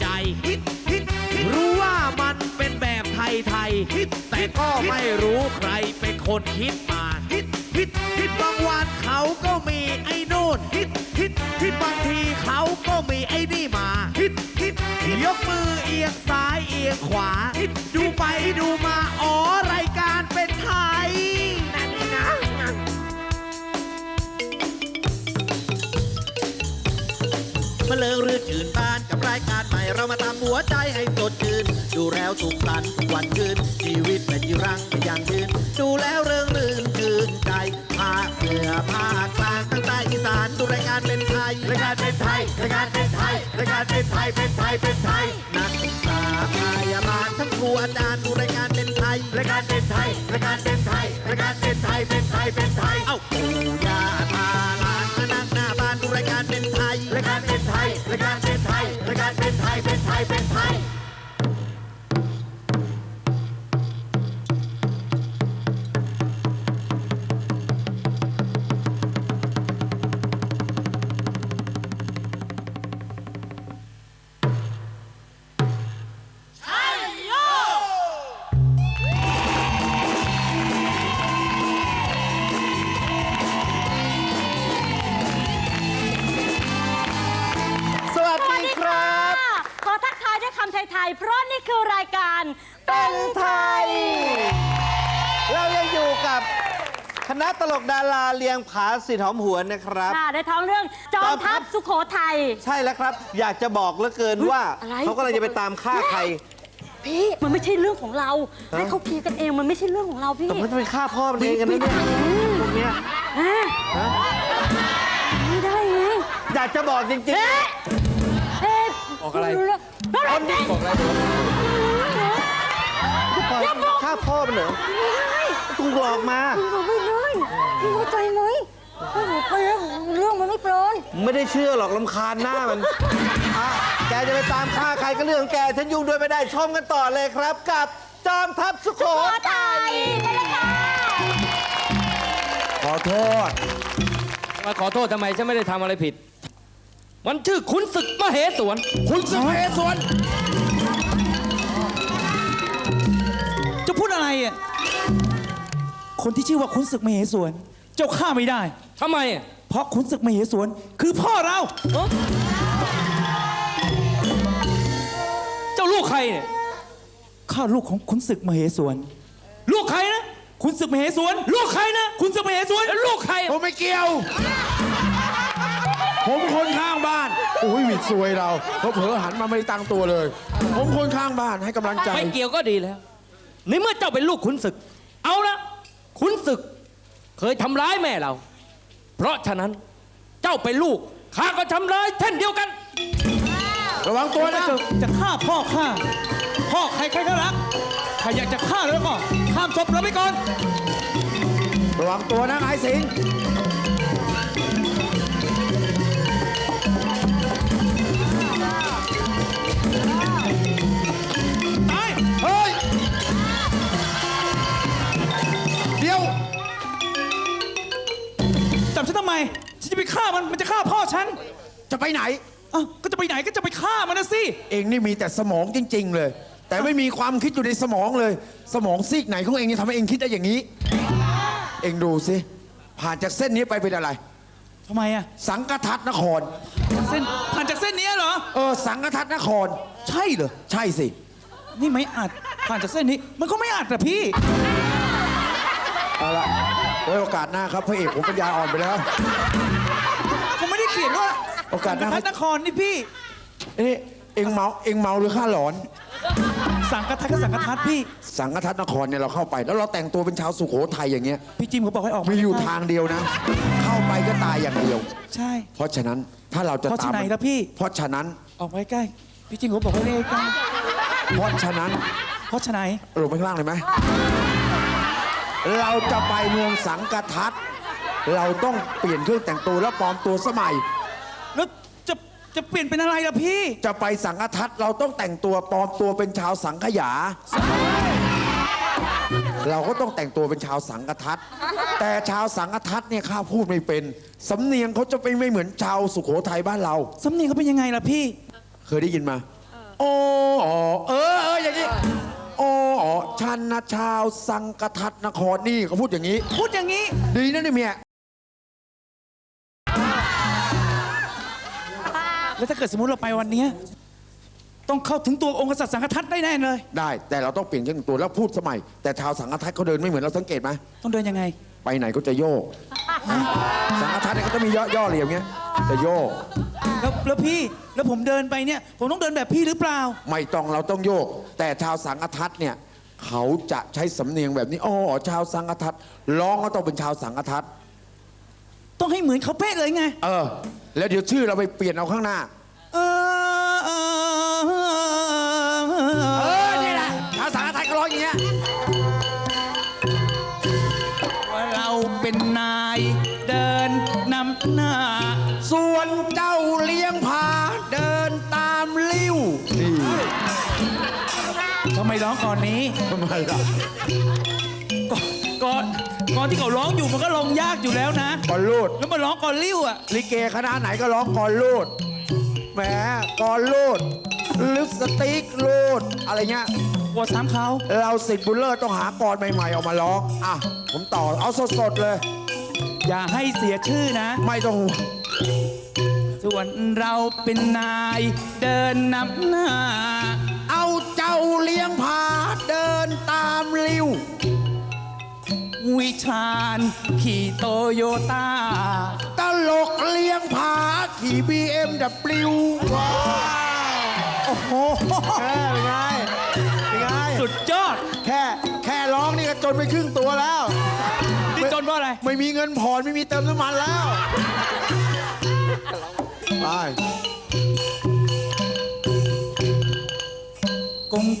ใจ รู้ว่ามันเป็นแบบไทยๆแต่ก็ไม่รู้ใครเป็นคนคิดมาบางวันเขาก็มีไอ้นู่นบางทีเขาก็มีไอ้นี่มายกมือเอียงซ้ายเอียงขวา สุขสันต์ทุกวันคืนชีวิตเป็นยีรังเป็นอย่างยืน ดูแล้วเริงรื่นชื่นใจภาคเหนือภาคกลางตั้งใต้อีสานดูรายการเป็นไทยรายการเป็นไทยรายการเป็นไทยรายการเป็นไทยเป็นไทยเป็นไทยนักศึกษาพยาบาลทั้งครูอาจารย์ดูรายการเป็นไทยรายการเป็นไทยรายการเป็นไทยรายการเป็นไทยเป็นไทยเป็นไทยเอ้าปู่ย่าตา เลียงผาสิทธิ์หอมหวนนะครับ ค่ะในท้องเรื่องจอมทัพสุโขทัย ใช่แล้วครับ อยากจะบอกเหลือเกินว่าอะไร เขากำลังจะไปตามฆ่าใคร พี่ มันไม่ใช่เรื่องของเราให้เขาเคลียร์กันเองมันไม่ใช่เรื่องของเราพี่แต่มันจะไปฆ่าพ่อมันเองกันนะเนี่ยพวกเนี้ยฮะฮะไม่ได้ไงอยากจะบอกจริง เอ๊ะเอ๊ะบอกอะไร ม่เงแล้วอะไรเนี่ยบอกอะไรๆปล่อยฆ่าพ่อมันเหรอถูกหลอกมาคุณบอกไม่ได้ คุณเข้าใจไหมโอ้โหไปแล้วเรื่องมันไม่ปลอนไม่ได้เชื่อหรอกลำคาญหน้ามันอะแกจะไปตามฆ่าใครก็เรื่องของแก ฉันยุ่งด้วยไม่ได้ชมกันต่อเลยครับ กับจอมทัพสุโขขอทัไทยยไปเลยค่ะขอโทษ มาขอโทษทำไมฉันไม่ได้ทำอะไรผิด มันชื่อขุนศึกมเหสวนขุนศึกมเหสวนจะพูดอะไรอะคนที่ชื่อว่าขุนศึกมเหสวน เจ้าฆ่าไม่ได้ ทำไมอะเพราะขุนศึกมเหสวนคือพ่อเราเจ้าลูกใครเนี่ย ข้าลูกของขุนศึกมเหสวนลูกใครนะ ขุนศึกมเหสวนลูกใครนะ ขุนศึกมเหสวนแล้วลูกใคร ผมไม่เกี่ยว ผมคนข้างบ้านโอ้ยหวิดซวยเราเขาเผลอๆหันมาไม่ได้ตั้งตัวเลย ผมคนข้างบ้านให้กำลังใจ ไม่เกี่ยวก็ดีแล้ว ในเมื่อเจ้าเป็นลูกขุนศึก เอาละขุนศึกเค ยทำร้ายแม่เรา เพราะฉะนั้นเจ้าเป็นลูกข้าก็ทำร้ายเช่นเดียวกัน ระวังตัวนะจะจะฆ่าพ่อข้าพ่อใครใครก็รักใครอยากจะฆ่าแล้วก็ข้ามศพเราไปก่อน ระวังตัวนะไอ้สิงห์ จับฉันทำไม ฉันจะไปฆ่ามัน มันจะฆ่าพ่อฉันจะไปไหน อ้าวก็จะไปไหนก็จะไปฆ่ามันนะสิ เองนี่มีแต่สมองจริง ๆ เลย แต่ไม่มีความคิดอยู่ในสมองเลย สมองซีกไหนของเองที่ทำให้เองคิดได้อย่างนี้ เองดูสิผ่านจากเส้นนี้ไปเป็นอะไร ทำไมอะ สังกทัดนคร เส้นผ่านจากเส้นนี้เหรอ เออ สังกทัดนคร ใช่เหรอใช่สิ นี่ไม่อัด ผ่านจากเส้นนี้ มันก็ไม่อัดอะพี่ เอาละ ไว้โอกาสหน้าครับพระเอกผมปัญญาอ่อนไปแล้วผมไม่ได้เขียนว่าโอกาสหน้า สังกัดนครนี่พี่ เอ๊ะเองเมาเองเมาหรือข้าหลอน สังกัดทัดก็สังกัดทัดพี่ สังฆทัศนครเนี่ยเราเข้าไป แล้วเราแต่งตัวเป็นชาวสุโขทัยอย่างเงี้ยพี่จิมเขาบอกให้ออกมีอยู่ใกล้ๆทางเดียวนะ เข้าไปก็ตายอย่างเดียว ใช่ เพราะฉะนั้นถ้าเราจะเพราะตามฉะไหนมันล่ะพี่ เพราะฉะนั้น ออกไปใกล้ พี่จิมเขาบอกว่าให้ใกล้เพราะฉะนั้นเพราะฉะไหนลงไปข้างล่างเลยไหม เราจะไปเมืองสังกทัศน์เราต้องเปลี่ยนเครื่องแต่งตัวแล้วปลอมตัวสมัย แล้วจะจะเปลี่ยนเป็นอะไรล่ะพี่ จะไปสังกทัศน์เราต้องแต่งตัวปลอมตัวเป็นชาวสังขยา เราก็ต้องแต่งตัวเป็นชาวสังกทัดแต่ชาวสังกทัดเนี่ยข้าพูดไม่เป็น สำเนียงเขาจะเป็นไม่เหมือนชาวสุโขทัยบ้านเรา สำเนียงเขาเป็นยังไงล่ะพี่ เคยได้ยินมาโอ้อ๋อเออเอออย่างนี้โอ้อ๋อชันนะชาวสังกทัดนครนี่เขาพูดอย่างนี้ พูดอย่างนี้ ดีนะเนี่ยเมียแล้วถ้าเกิดสมมติเราไปวันเนี้ยต้องเข้าถึงตัวองค์กษัตริย์สังฆทัตได้แน่เลย ได้แต่เราต้องเปลี่ยนเครื่องตัวแล้วพูดสมัย แต่ชาวสังฆทัดเขาเดินไม่เหมือนเราสังเกตไหมต้องเดินยังไง ไปไหนก็จะโยก สังฆทัดเนี่ยเขาจะมีย่อย่อๆเลยอย่างเงี้ยจะโยก แล้วแล้วพี่แล้วผมเดินไปเนี่ย ผมต้องเดินแบบพี่หรือเปล่า ไม่ต้องเราต้องโยก แต่ชาวสังฆทัดเนี่ยเขาจะใช้สำเนียงแบบนี้อ๋อชาวสังฆทัดร้องก็ต้องเป็นชาวสังฆทัดต้องให้เหมือนเขาเป๊ะเลยไง เออ แล้วเดี๋ยวชื่อเราไปเปลี่ยนเอาข้างหน้า ไมล่ะก่อนก่อนก่อนที่เขาร้องอยู่มันก็ร้องยากอยู่แล้วนะก่อนลูด แล้วมาร้องก่อนริ้วอะ ลิเกคณะไหนก็ร้องก่อนลูดแหมก่อนลูดลิปสติกลูดอะไรเงี้ย กลัวซ้ำเขาเราสิทธิ์บุลเลอร์ต้องหากรใหม่ๆออกมาร้อง อะ ผมต่อเอาสดๆเลย อย่าให้เสียชื่อนะ ไม่ต้องห่วงส่วนเราเป็นนาย เดินนำหน้า เอาเจ้าเลี้ยงผาเดินตามลิ้ ว วิชาญขี่โตโยต้า ตลกเลี้ยงผาขี่บีเอ็มดับปลิวว้าวโอ้โหเออเป็นไงเป็นไงสุดยอด แค่แค่ร้องนี่ก็จนไปครึ่งตัวแล้วนี่จนเพราะอะไร ไม่มีเงินผ่อนไม่มีเติมน้ำมันแล้ว ไป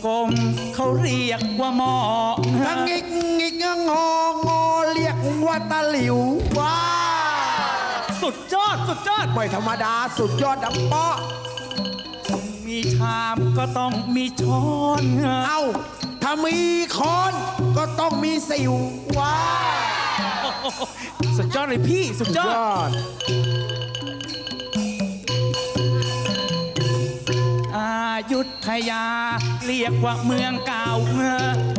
กลมๆเขาเรียกว่าหมอถ้างิกงิกงงองอเรียกว่าตะหลิวว้าวสุดยอดสุดยอดไม่ธรรมดาสุดยอดดังเปาะมีชามก็ต้องมีช้อนเอ้าถ้ามีค้อนก็ต้องมีสิวว้าวสุดยอดเลยพี่สุดยอด ยุทยา เรียกว่าเมืองเก่า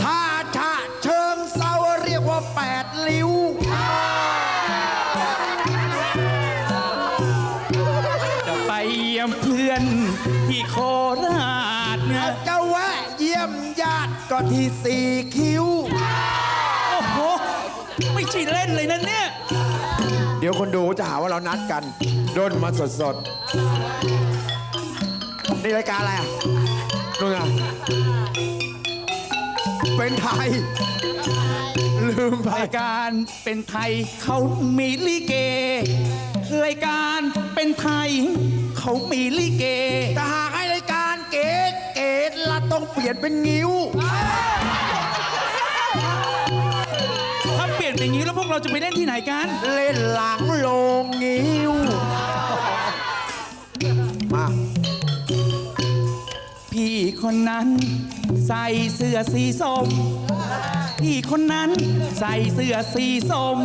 ถ้าชะเชิงเซาเรียกว่าแปดลิ้ว จะไปเยี่ยมเพื่อนที่โคราชจะแวะเยี่ยมญาติก็ที่สี่คิ้ว โอ้โห ไม่ใช่เล่นเลยนะเนี่ย เดี๋ยวคนดูจะหาว่าเรานัดกันด้นมาสดๆ นี่รายการอะไรอะนู่นไงเป็นไทย ลืมไป รายการเป็นไทยเขามีลิเก รายการเป็นไทยเขามีลิเก แต่หากให้รายการเก๋เก๋ละต้องเปลี่ยนเป็นงิ้ว ถ้าเปลี่ยนเป็นอย่างนี้แล้วพวกเราจะไปเล่นที่ไหนกัน เล่นหลังโลงงิ้ว คนนั้น ใส่เสื้อสีส้ม พี่คนนั้นใส่เสื้อสีส้ม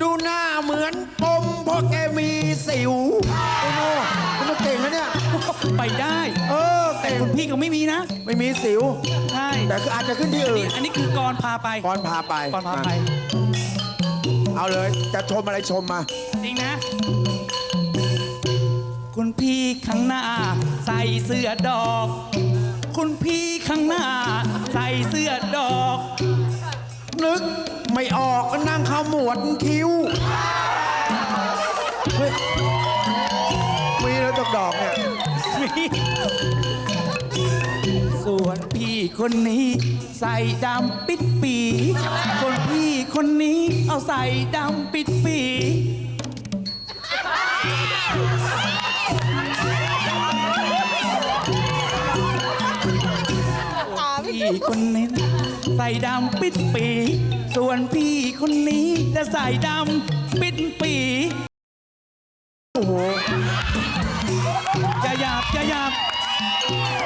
ดูหน้าเหมือนปมเพราะแกมีสิวโอ้โหมันเก่งนะเนี่ย ไปได้ เออแต่เก่งคุณพี่ก็ไม่มีนะ ไม่มีสิว ใช่แต่คืออาจจะขึ้นที่อันอื่นี้นอันนี้คือกรพาไปก่อนพาไปกรพาไป เอาเลย จะชมอะไรชมมา จริงนะ คุณพี่ข้างหน้า ใส่เสื้อดอก คุณพี่ข้างหน้า ใส่เสื้อดอก นึกไม่ออกก็นั่งขมวดคิ้วเฮ้ยมีแล้วดอกดอกเนี่ยส่วนพี่คนนี้ใส่ดำปิดปี คนพี่คนนี้เอาใส่ดำปิดปี คนนี้ใส่ดำปิดปี ส่วนพี่คนนี้จะใส่ดำปิดปี โอ้โหอย่าหยาบอย่าหยาบ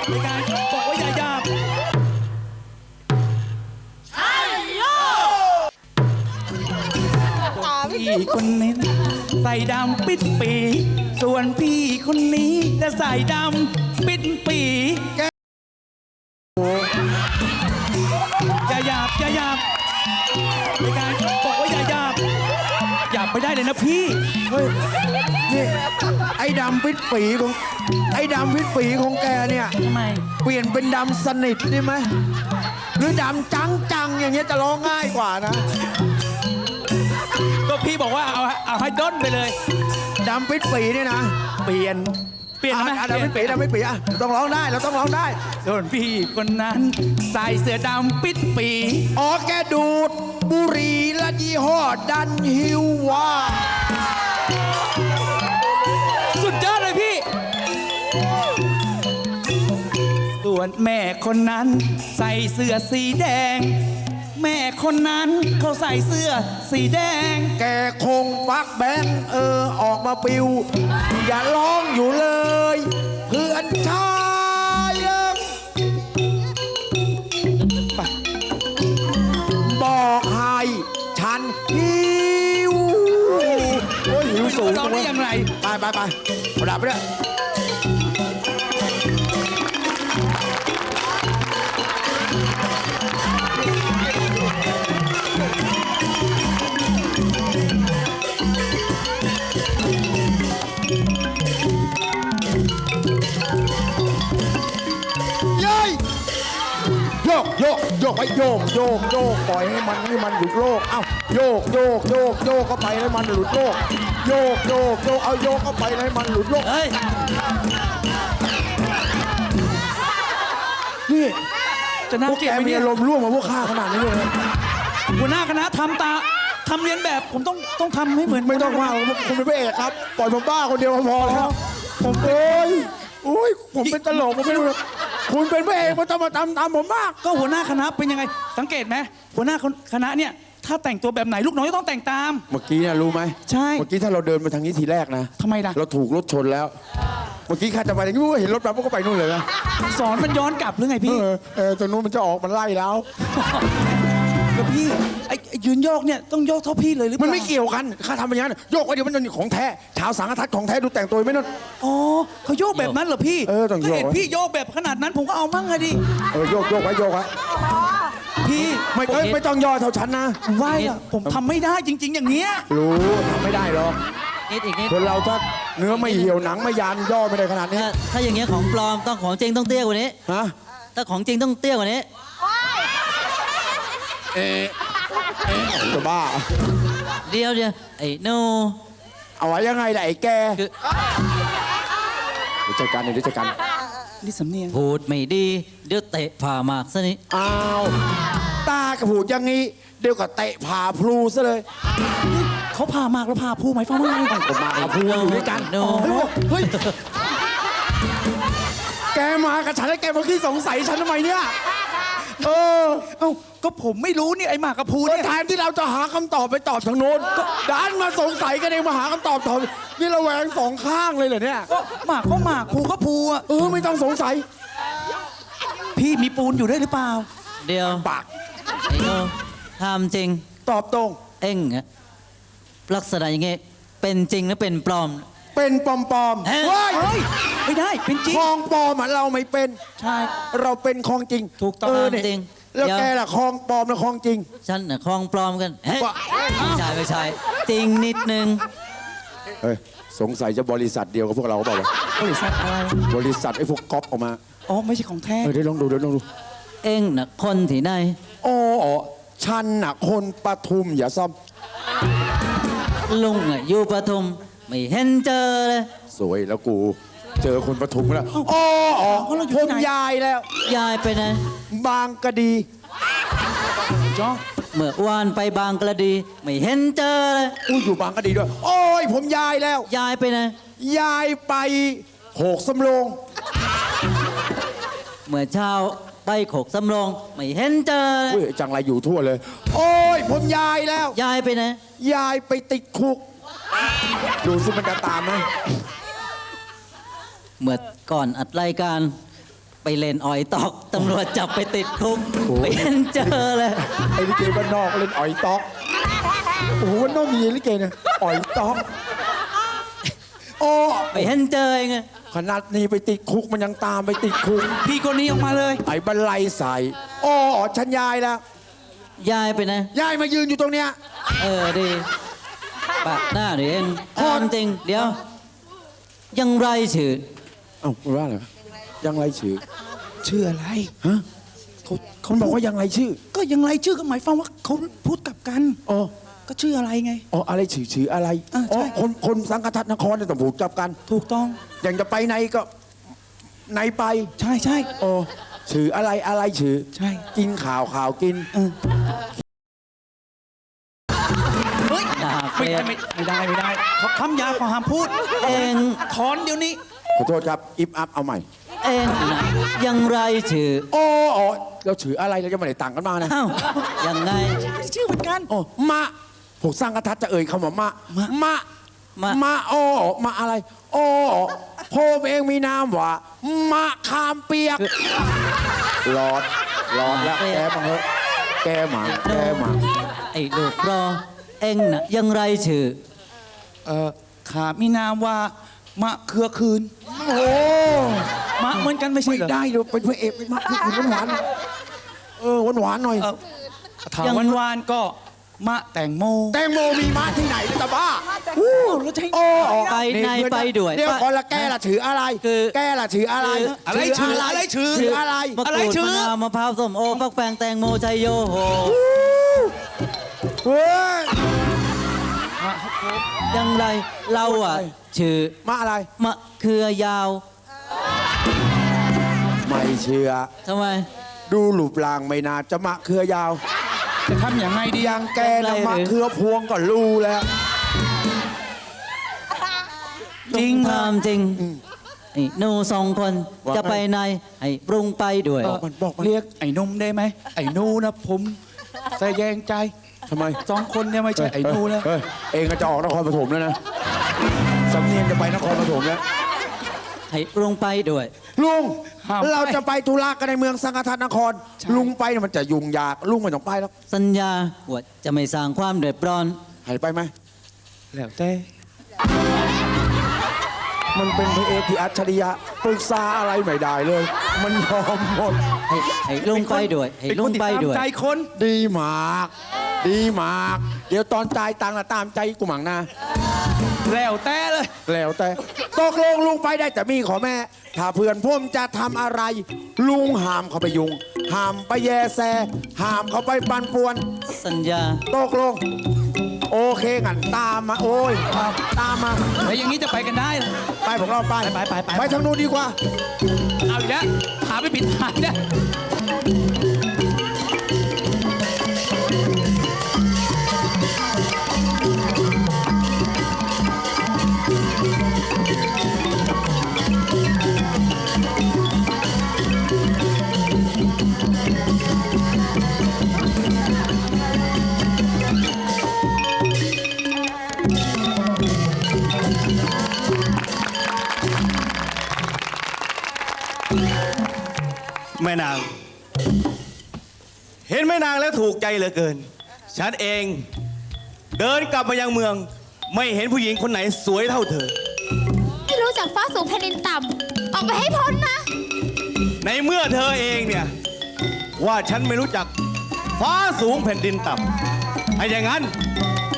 ในการบอกว่าอย่าหยาบใตาพี่คนนี้ใส่ดำปิดปี ส่วนพี่คนนี้จะใส่ดำปิดปี เลยนะพี่ เฮ้ยนี่ไอ้ดำพิษปีของไอ้ดำพิษปีของแกเนี่ยทำไม เปลี่ยนเป็นดำสนิทได้ไหมหรือดำจังจังๆอย่างเงี้ยจะร้องง่ายกว่านะก็พี่บอกว่าเอาเอาให้ด้นไปเลย ดำพิษปีเนี่ยนะ เปลี่ยนเป ลี่ยนไหมอะดำพิษปีดำพิษปีอะต้องร้องได้เราต้องร้องได้ ส่วนพี่คนนั้นใส่เสื้อดำปิดปีอ๋อแกดูด บุหรีและยี่ห้อดันฮิวว่าสุดยอดเลยพี่ ส่วนแม่คนนั้นใส่เสื้อสีแดง แม่คนนั้นเขาใส่เสื้อสีแดง แกคงฟักแบงค์เออออกมาปิว อย่าร้องอยู่เลย เพื่อนชายเอิงไปบอกให้ฉันหิว โอ้ยหิวสูงร้องได้จัอย่างไร ไปไปไปเอาดับไปด้วย โยกโยกโยกไปโยกโยกโยกปล่อยให้มันให้มันหลุดโลกเอ้าโยกโยกโยกโยกเข้าไปให้มันหลุดโลกโยกโยกโยกเอาโยกเข้าไปให้มันหลุดโลกเฮ้ยนี่จะน่าพวกเกลีแกยดไหมมีเนี่ย อารมณ์ร่วมมาพวกข้าขนาดนี้เลยนะหัวหน้าคณะทำตาทำเรียนแบบผมต้องต้องทำให้เหมือนไม่ต้องว่าหรอกคุณเป็นพระเอกครับปล่อยผมบ้าคนเดียวก็พอแล้วผมโอ้ยโอ้ยผมเป็นตลกผมไม่รู้หรอก คุณเป็นพระเอกมันต้องมาตามตามผมมาก ก็หัวหน้าคณะเป็นยังไง สังเกตไหมหัวหน้าคณะเนี่ย ถ้าแต่งตัวแบบไหนลูกน้องจะต้องแต่งตาม เมื่อกี้เนี่ยรู้ไหมใช่เมื่อกี้ถ้าเราเดินมาทางนี้ทีแรกนะทำไมล่ะ เราถูกรถชนแล้ว เมื่อกี้ข้าจะไปทางนี้เห็นรถมาพวกก็ไปนู่นเลยนะสอนมันย้อนกลับหรือไงเอพี่ อเออตรงนู้นมันจะออกมันไล่แล้ว แล้วพี่ไอ้ไอ้ยืนโยกเนี่ยต้องโยกเท่าพี่เลยหรือเปมันล่าไม่เกี่ยวกันข้าทำอย่างนั้นโยกไว้เดี๋ยวมันจะของแท้ชาวสังฆทัศน์ของแท้ดูแต่งตัวไม่นั่น อ๋อเขาโยกแบบนั้นเหรอพี่เออต้องโยก ก็เห็นพี่โยกแบบขนาดนั้นผมก็เอามั่งอะดิเออโยกโยกไว้โยกไว้พี่ไม่เอ้ยไม่ต้องย่อเท่าฉันนะ ผมว่าอะผมทำไม่ได้จริง ๆ อย่างเงี้ยรู้ทำไม่ได้หรอกนิดอีกนิดคนเราถ้าเนื้อไม่เหี่ยวหนังไม่ยานย่อไม่ได้ขนาดนี้ถ้าถ้าอย่างเงี้ยของปลอมต้องของจริงต้องเตี้ยกว่านี้ ฮะถ้าของจริงต้องเตี้ยกว่านี้ เอะเอะจะบ้า เดียวเดียวไอ้หนูเอาไว้ยังไงล่ะไอ้แกคือเดี๋ยวจัดการเดี๋ยวจัดการนี่สำเนียงพูดไม่ดี เดี๋ยวเตะผ่าหมากซะนี่อ้าวตากระผูดอย่างงี้ เดี๋ยวก็เตะผ่าพลูซะเลย เขาพามากแล้วพาผู้ไหมฟ้าว่าไงก็มากับพลูอยู่ด้วยกันหนูเฮ้ยแกมากับฉันแล้วแกมาขี้สงสัยฉันทำไมเนี่ย เออเอ้าก็ผมไม่รู้นี่ไอ้หมากกับพูก็เนี่ย แทนที่เราจะหาคำตอบไปตอบทางโน้นก็ดันมาสงสัยกันเองมาหาคำตอบตอบนี่เราแหวงสองข้างเลยเหรอเนี่ย ก็หมากก็หมากพูก็พูอะเออไม่ต้องสงสัยพี่มีปูนอยู่ด้วยหรือเปล่า เดียวปากไอ้หนูทำจริง ตอบตรง เอ็งอะลักษณะอย่างเงี้ยเป็นจริงหรือเป็นปลอม เป็นปลอมปลอมๆเฮ้ยเฮ้ย เฮ้ยไม่ได้เป็นจริง คลองปลอมอะเราไม่เป็น ใช่ เราเป็นคลองจริงถูกต้องเออเนี่ยจริงแล้วเดี๋ยว แกล่ะคลองปลอมแล้วคลองจริง ฉันน่ะคลองปลอมกันเฮ้ยว่า ไม่ใช่ไม่ใช่จริงนิดนึง เฮ้ยสงสัยจะบริษัทเดียวกับพวกเราเปล่าวะบริษัทอะไร บริษัทไอ้พวกก๊อปออกมาอ๋อ ไม่ใช่ของแท้ เออเดี๋ยวลองดูเดี๋ยวลองดูเอ็งน่ะคนที่ไหนอ๋ออ๋อฉันน่ะคนปทุมอย่าซ่อมลุงอะอยู่ปทุม ไม่เห็นเจอเลย สวยแล้วกู เจอคนปทุมแล้วอ๋ออ๋อเขาเราอยู่ผที่มไหนยายแล้ว ยายไปไหนบางกะดีจ้อเมื่อวานไปบางกระดี ไม่เห็นเจอเลยอู้อยู่บางกะดีด้วย โอ้ยผมยายแล้ว ยายไปไหนยายไปโหกสำโรง เมื่อเช้าไปโขกสำโรงไม่เห็นเจอเลยอุ้ยจังไรอยู่ทั่วเลย โอ้ยผมยายแล้ว ยายไปไหนยายไปติดคุก ดูสิมันจะตามไหมเมื่อก่อนอัดรายการไปเล่นอ่อยตอกตำรวจจับไปติดคุกไม่เห็นเจอเลยไอ้ลิเกบ้านนอกเล่นอ่อยต๊อกโอ้โหมันต้องมีลิเกเนี่ยอ่อยต้องโอ้ไม่เห็นเจอไงขนาดนี้ไปติดคุกมันยังตามไปติดคุกพี่คนนี้ออกมาเลย ไอ้บันไลใส่โอ้ฉันยายแล้วยายไปนะยายมายืนอยู่ตรงเนี้ยเออดี ปากหน้าเดี๋ยวเองถามจริงเดี๋ยว ยังไรชื่อเอ้าคุณว่าอะไรยังไรชื่อชื่ออะไร ฮะเขาเขาบอกว่ายังไรชื่อก็ยังไรชื่อก็หมายความว่าเขาพูดกลับกัน อ๋อก็ชื่ออะไรไง อ๋ออะไรชื่อชื่ออะไรอ่าใช่ อ๋อคนคนสังกัดนครเนี่ยต้องผูกจับกัน ถูกต้อง อย่างจะไปไหนก็ไหนไปใช่ใช่โอ้ชื่ออะไรอะไรชื่อใช่ กินข่าวข่าวกิน เออ ไม่รได้ตไม่ไม่ได้ไม่ได้เขาคำหยาบเขาห้ามพูด เองถอนเดี๋ยวนี้ ขอโทษครับอิฟอัพเอาใหม่ เองนะยังไรชื่อโอ้อ๋อเราชื่ออะไรเราจะไม่ได้ต่างกันมานะเอ้ายังไงชื่อเหมือนกัน โอ้มะพวกสร้างกระทัดจะเอ่ยคำว่ามะมะมะมะ มะโอ้มะอะไร โอ้ผมเองมีนามว่ามะขามเปียกหลอดหลอดแล้วแกมังเถอะแกหมาแกหมาไอ้ลูกรอ เองนะยังไรชื่อ เออขามีนามว่ามะเขือคืน โอ้มะเหมือนกันไม่ใช่ไม่เหรอได้เลยเป็นพระเอกเป็นมะคือคุณหวานๆเออหวานหวานๆหน่อย เออถามยัง วันวานๆก็มะแตงโม แตงโมมีม้าที่ไหนเนี่ยตาบ้าโอ้แล้วจะให้ โอ้ไปในไปด้วยเดี๋ยวคนละแกละถืออะไร คือ แกละถืออะไรอะไรชื่ออะไรชื่อถืออะไรมะอะไรกรูดชื่อ มะนาวมะพร้าวส้มโอฟักแฟงแตงโมชัยโยโห เฮ้ยยังไรเราอะ ชื่อมาอะไร มะเขือยาวไม่เชื่อ ทำไม ดูหลูปลางไม่น่าจะมะเครือยาว จะทำอย่างไงดี ยังแกนะอะไรหรือมะเครือพวงก็รู้แล้ว จริงเหรอถามจริงไอ้หนูสองคนว่าจะไปไหนให้ปรุงไปด้วย บอกมันบอกมันเรียกไอ้นุ่มได้ไหมไอ้นูนะผมใส่แยงใจ ทำไมสองคนเนี่ยไม่ใช่ไอ้นูแล้ว เฮ้ยเองก็จะออกนครปฐมแล้วนะสำเนียงจะไปนครปฐมแล้วให้ปรุงไปด้วย ลุงห้ามไป เราจะไปธุระกันในเมืองสังฆทานนครใช่ลุงไปเนี่ยมันจะยุ่งยากลุงไม่ต้องไปแล้วสัญญาว่าจะไม่สร้างความเดือดร้อนให้ไปไหมแล้วแต่มันเป็นพระเอกที่อัจฉริยะปรึกษาอะไรไม่ได้เลย มันยอมหมดให้ให้ลุงไปด้วย ให้เป็นลุคงนติดไปตามด้วย ใจคนดีมาก ดีมาก เดี๋ยวตอนจ่ายตังค์นะตามใจกูหมังนะแล้วแต่เลย แล้วแต่ตกลงลุงไปได้แต่มีขอแม่ ถ้าเพื่อนพ่มจะทำอะไร ลุงห้ามเขาไปยุงห้ามไปแยแซห้ามเขาไปปันป่วน สัญญาตกลง โอเคงั้นตามมาโอ้ยตามมาแล้วอย่างนี้จะไปกันได้เหรอ ไปของเราไปไปไปไปไปทางนู้นดีกว่า เอาอีกแล้วหาไปปิดทางเนี่ย แม่นาง เห็นแม่นางแล้วถูกใจเหลือเกิน ฉันเองเดินกลับมายังเมือง ไม่เห็นผู้หญิงคนไหนสวยเท่าเธอที่รู้จักฟ้าสูงแผ่นดินต่ำ ออกไปให้พ้นนะ ในเมื่อเธอเองเนี่ย ว่าฉันไม่รู้จักฟ้าสูงแผ่นดินต่ำถ้าอย่างนั้น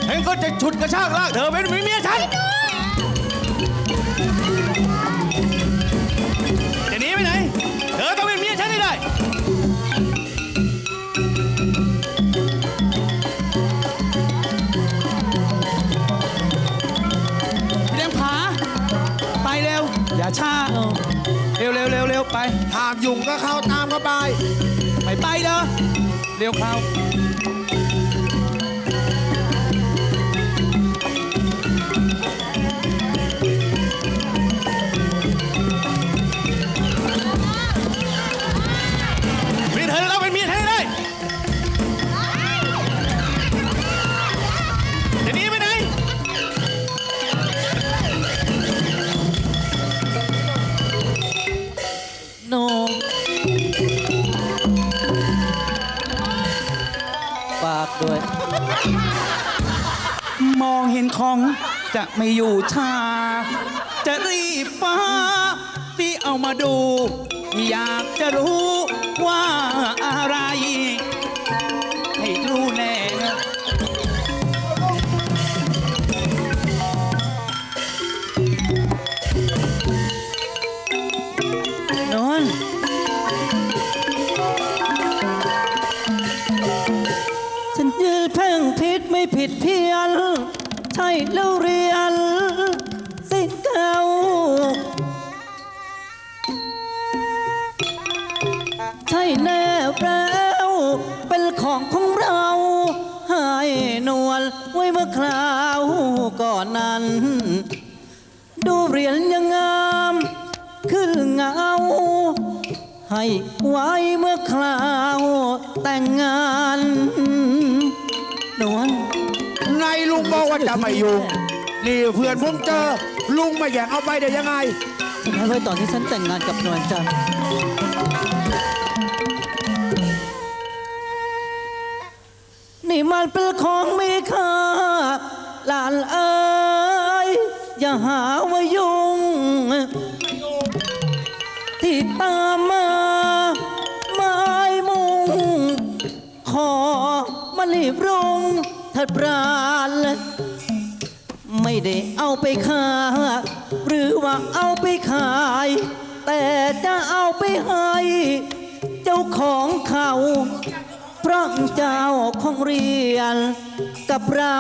ฉันก็จะฉุดกระชากลากเธอเป็นเมียฉันจะ ช้าเร็วเร็วเร็วเร็วไปห้ามยุงก็เข้าตามเข้าไป ไปไปเด้อเร็วเข้า อยู่ชา จะรีบฟ้าที่เอามาดู อยาก ว้เมื่อคราวแต่งงานนวลในลุงบอกว่าจะไม่ยุ่งนี่เพื่อนผมเจอ ลุงมาแย่งเอาไปได้ยังไงฉันให้ไว้ตอนที่ฉันแต่งงานกับนวลจันทร์นี่มันเป็นของ ปราณไม่ได้เอาไปค้าหรือว่าเอาไปขาย แต่จะเอาไปให้ เจ้าของเขาเพราะเจ้าของเรียน กับเรา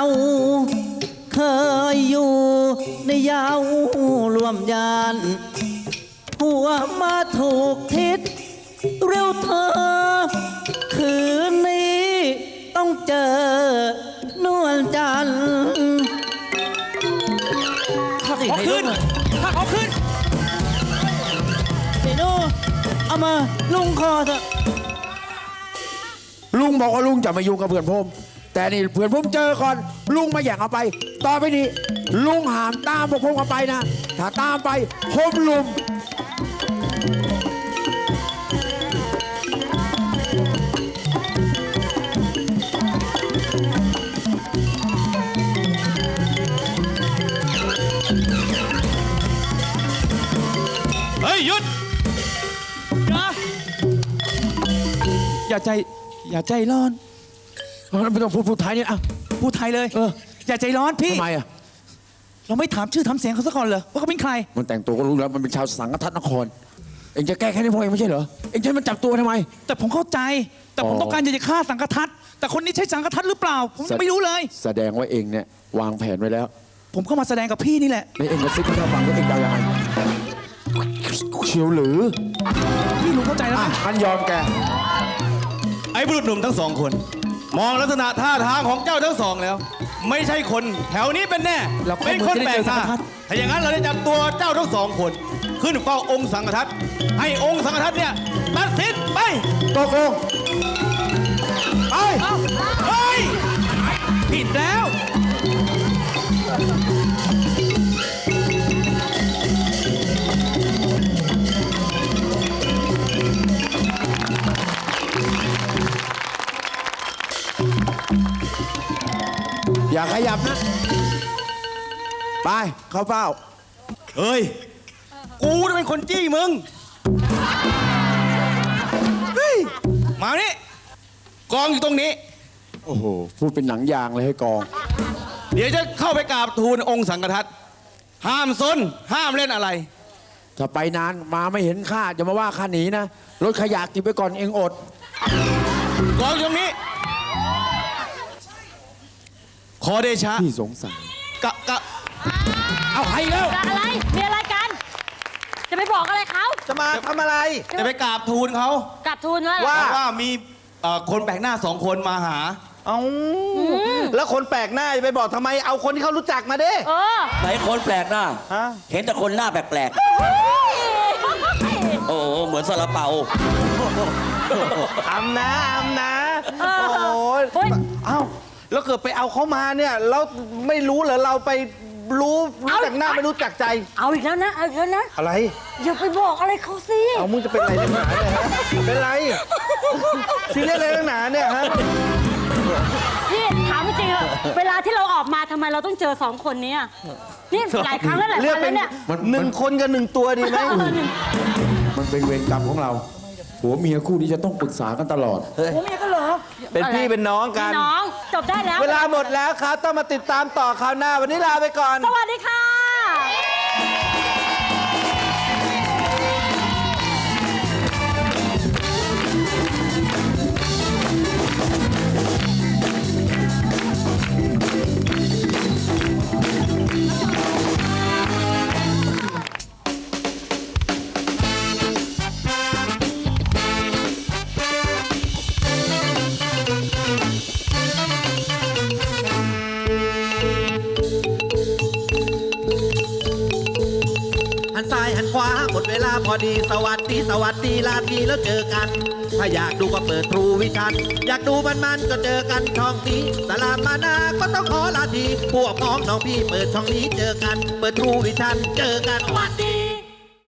เคยอยู่ในยาวรวมยาน หัวมาถูกทิศเร็วเธอ คืนนี้ต้องเจอ จันทร์ขอคืนถ้าเขอคืนไอ้หนูเอามาลุงคอเถอะลุงบอกว่าลุงจะไม่ยุ่งกับเพื่อนผม แต่นี่เพื่อนผมเจอก่อน ลุงมาแย่งเอาไป ต่อไปนี้ ลุงหามตามพวกผมเอาไปนะ ถ้าตามไปผมลุม อย่าใจ อย่าใจร้อนไม่ต้องพูดพูดไทยเนี่ยอะพูดไทยเลย เออ อย่าใจร้อนพี่ ทำไมอะ เราไม่ถามชื่อถามเสียงเขาซะก่อนเหรอว่าเขาเป็นใคร มันแต่งตัวก็รู้แล้วมันเป็นชาวสังกัทัดนคร เองจะแก้แค่นี้พอเองไม่ใช่เหรอ เองจะให้มันจับตัวทำไม แต่ผมเข้าใจ แต่ผมอ๋อ ต้องการจะฆ่าสังกทัดแต่คนนี้ใช่สังกทัดหรือเปล่า ผมยังไม่รู้เลย แสดงว่าเองเนี่ยวางแผนไว้แล้วผมเข้ามาแสดงกับพี่นี่แหละนี่เองกระซิบให้เราฟังว่าเองจะเอายังไงเชียวหรือพี่ลุงเข้าใจแล้วอะนะงั้นยอมแกไอ้บุรุษหนุ่มทั้งสองคน มองลักษณะท่าทางของเจ้าทั้งสองแล้ว ไม่ใช่คนแถวนี้เป็นแน่เราเข้าเป็นคนแปลกหน้าเมืองที่ได้เจอสังฆทัต ถ้าอย่างนั้นเราได้จับตัวเจ้าทั้งสองคน ขึ้นเฝ้าองค์สังฆทัตให้องค์สังฆทัตเนี่ยตัดสินไปตกลงไป อย่าขยับนะ ไป เข้าเฝ้า เฮ้ย กูจะเป็นคนจี้มึง เฮ้ย มานี่ กองอยู่ตรงนี้ โอ้โห พูดเป็นหนังยางเลยให้กอง เดี๋ยวจะเข้าไปกราบทูลองค์สังฆทัตห้ามซนห้ามเล่นอะไร ถ้าไปนานมาไม่เห็นข้าจะมาว่าข้าหนีนะ รถขยะกินไปก่อนเองอด กองอยู่ตรงนี้ข อเดชะพี่สงสารกะกะเอาให้แล้ว อะไร มีอะไรกัน จะไปบอกอะไรเขาจะมาทำอะไร จะไปกราบทูลเขากลับทูลว่าว่าบอกว่ามีเอ่อคนแปลกหน้าสองคนมาหา เอาแล้วคนแปลกหน้าจะไปบอกทำไม เอาคนที่เขารู้จักมาดิเออไหนคนแปลกหน้า ฮะเห็นแต่คนหน้าแปลกๆ โอ้โหเหมือนซาลาเปา อำนะอำนะเออโอ้ยเฮ้ย เอ้า แล้วเกิดไปเอาเขามาเนี่ยแล้วไม่รู้เหรอเราไปรู้รู้จักหน้าไม่รู้จักใจ เอาอีกแล้วนะ เอาอีกแล้วนะ อะไร อย่าไปบอกอะไรเขาสิ เอามึงจะเป็นอะไรนักหนาเนี่ยฮะเป็นไรซีเรียสอะไรนักหนาเนี่ยฮะพี่ถามจริงเหรอะเวลาที่เราออกมาทำไมเราต้องเจอสองคนนี้อะนี่หลายครั้งแล้วหลายเลือกวันเป็แล้นวเนี่ย หนึ่งคนกับหนึ่งตัวดีไหม มันเป็นเวรกรรมของเรา ผัวเมียคู่นี้จะต้องปรึกษากันตลอด โอ้เมียก็เหรอเป็นพี่เป็นน้องกันพี่น้องจบได้แล้ว เวลาหมดแล้วครับ ต้องมาติดตามต่อคราวหน้า วันนี้ลาไปก่อน สวัสดีค่ะ ขวาหมดเวลาพอดีสวัสดีสวัสดีลาทีแล้วเจอกัน ถ้าอยากดูก็เปิดทรูวิชันอยากดูมันมันก็เจอกันช่องนี้สลามมานาก็ต้องขอลาทีพวกพ้องน้องพี่เปิดช่องนี้เจอกัน เปิดทรูวิชันเจอกันสวัสดี